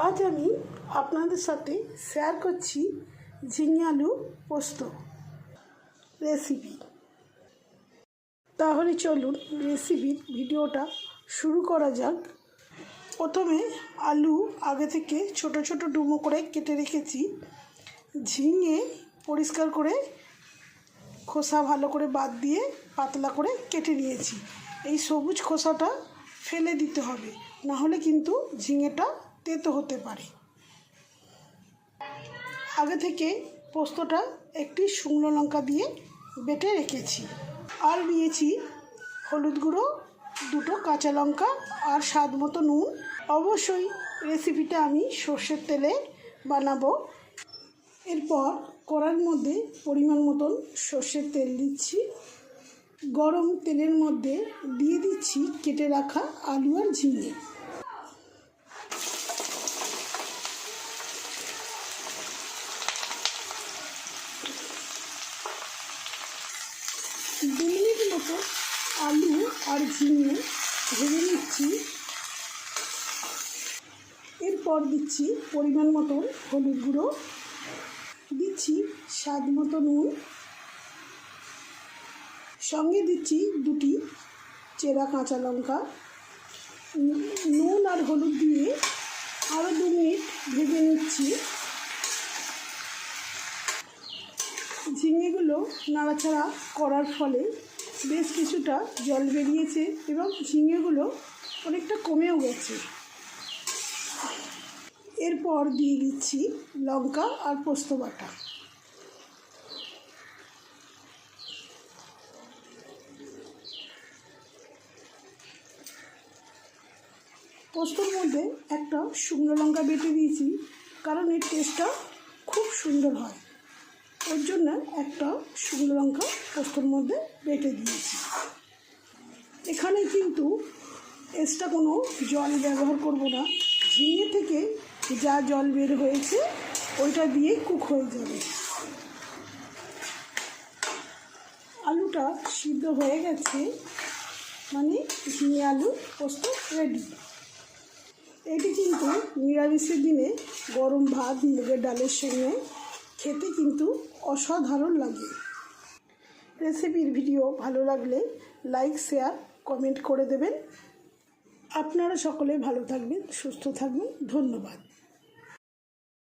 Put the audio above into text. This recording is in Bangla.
আজ আমি আপনাদের সাথে শেয়ার করছি ঝিঙে আলু পোস্ত রেসিপি তাহলে চলুন রেসিপির ভিডিওটা শুরু করা যাক। প্রথমে আলু আগে থেকে ছোট ছোট ডুমো করে কেটে রেখেছি। ঝিঙে পরিষ্কার করে খোসা ভালো করে বাদ দিয়ে পাতলা করে কেটে নিয়েছি। এই সবুজ খোসাটা ফেলে দিতে হবে। না হলে কিন্তু ঝিঙেটা তেতো হতে পারে। আগে থেকে পোস্তটা একটি শুকনো লঙ্কা দিয়ে বেটে রেখেছি। আর নিয়েছি হলুদ গুঁড়ো, দুটো কাঁচা লঙ্কা আর স্বাদ মতো নুন। অবশ্যই রেসিপিটা আমি সর্ষের তেলে বানাবো। এরপর কড়ার মধ্যে পরিমাণ মতন সর্ষের তেল দিচ্ছি। গরম তেলের মধ্যে দিয়ে দিচ্ছি কেটে রাখা আলু আর ঝিঙে। দু মিনিট মতো আলু আর ঝিঙে ভেজে নিচ্ছি। এরপর দিচ্ছি পরিমাণ মতো হলুদ গুঁড়ো। দিচ্ছি স্বাদ মতো নুন। সঙ্গে দিচ্ছি দুটি চেরা কাঁচা লঙ্কা। নুন আর হলুদ দিয়ে আরও দু মিনিট ভেজে নিচ্ছি। ঝিঙেগুলো নাড়াচাড়া করার ফলে বেশ কিছুটা জল বেরিয়েছে এবং ঝিঙেগুলো অনেকটা কমেও গেছে। এরপর দিয়ে দিচ্ছি লঙ্কা আর পোস্ত বাটা। পোস্তর মধ্যে একটা শুকনো লঙ্কা বেটে দিয়েছি, কারণ এর টেস্টটা খুব সুন্দর হয়। ওর জন্য একটা শুকনো লঙ্কা পোস্তর মধ্যে বেটে দিয়েছি। এখানে কিন্তু এক্সট্রা কোনো জল ব্যবহার করব না। ঝিঙে থেকে যা জল বের হয়েছে, ওইটা দিয়ে কুক হয়ে যাবে। আলুটা সিদ্ধ হয়ে গেছে মানে ঝিঙে আলু পোস্ত রেডি এটি কিন্তু নিরামিষের দিনে গরম ভাত মুগের ডালের সঙ্গে খেতে কিন্তু অসাধারণ লাগে। রেসিপির ভিডিও ভালো লাগলে লাইক, শেয়ার, কমেন্ট করে দেবেন। আপনারা সকলে ভালো থাকবেন, সুস্থ থাকবেন। ধন্যবাদ।